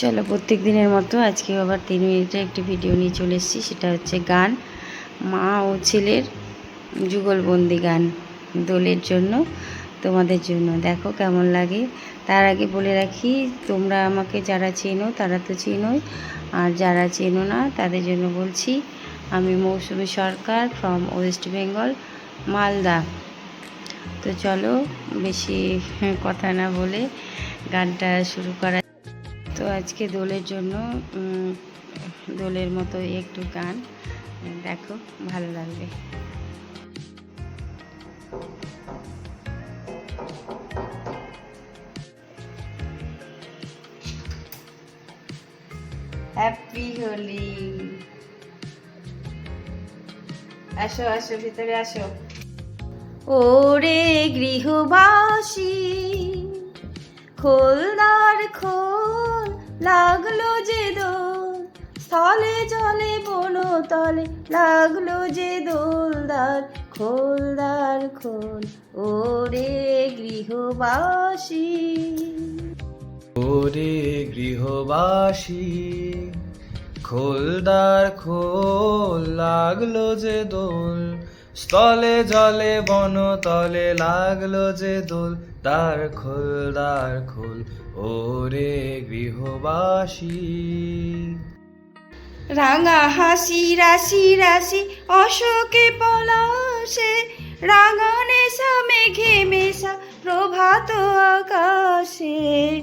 চলো প্রত্যেক দিনের মতো আজকে আবার তিন মিনিটের একটি ভিডিও নিয়ে চলে এসেছি, সেটা হচ্ছে গান। মা ও ছেলের যুগলবন্দি গান দোলের জন্য, তোমাদের জন্য। দেখো কেমন লাগে। তার আগে বলে রাখি, তোমরা আমাকে যারা চেনো তারা তো চেনোই, আর যারা চেনো না তাদের জন্য বলছি, আমি মৌসুমী সরকার ফ্রম ওয়েস্ট বেঙ্গল মালদা। তো চলো বেশি কথা না বলে গানটা শুরু করা তো আজকে দোলের জন্য দোলের মতো একটু গান। দেখো, ভালো লাগবে। হ্যাপি হোলি আসো আসো, ভিতরে আসো। ওরে গৃহবাসী, খোলদার খোল লাগল যে দোল, স্থলে জলে বন তলে লাগল যে দোলদার খোলদার খোল, ওরে গৃহবাসী। ওরে গৃহবাসী, খোলদার খোল, লাগল যে দোল স্থলে জলে বন তলে লাগল যে দোল। দ্বার খোল দ্বার খোল, ওরে গৃহবাসী। রাঙা হাসি, রাশি রাশি, অশোকে পলাশে। রাঙা নেশা, মেঘে মেশা, প্রভাত আকাশে।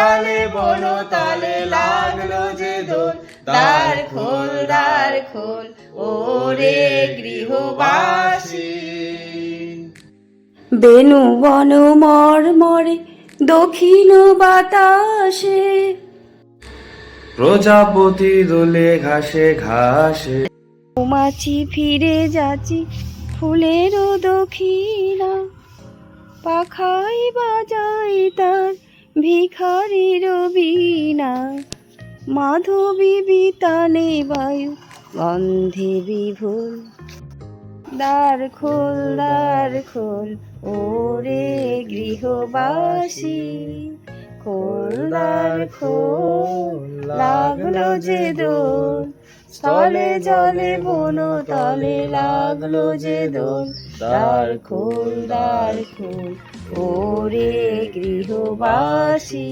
জলে বন তলে লাগল যে দোল। দ্বার খোল দ্বার খোল ওরে গৃহবাসী। বেনু বন মর মরে দক্ষিণ বাতাসে। প্রজাপতি দোলে ঘাসে ঘাসে। মৌমাছি ফিরে যাচ্ছি ফুলেরও দক্ষিণা। পাখাই বাজাই তার ভিখারির বীণা মাধবী বিতানে বায়ু, গন্ধে বিভোর। দ্বার খোল দ্বার খোল, ওরে গৃহবাসী। খোল, দ্বার খোল, লাগল যে দোল স্থলে জলে বন তলে লাগল যে দোল। দ্বার খোল দ্বার খোল ওরে গৃহবাসী।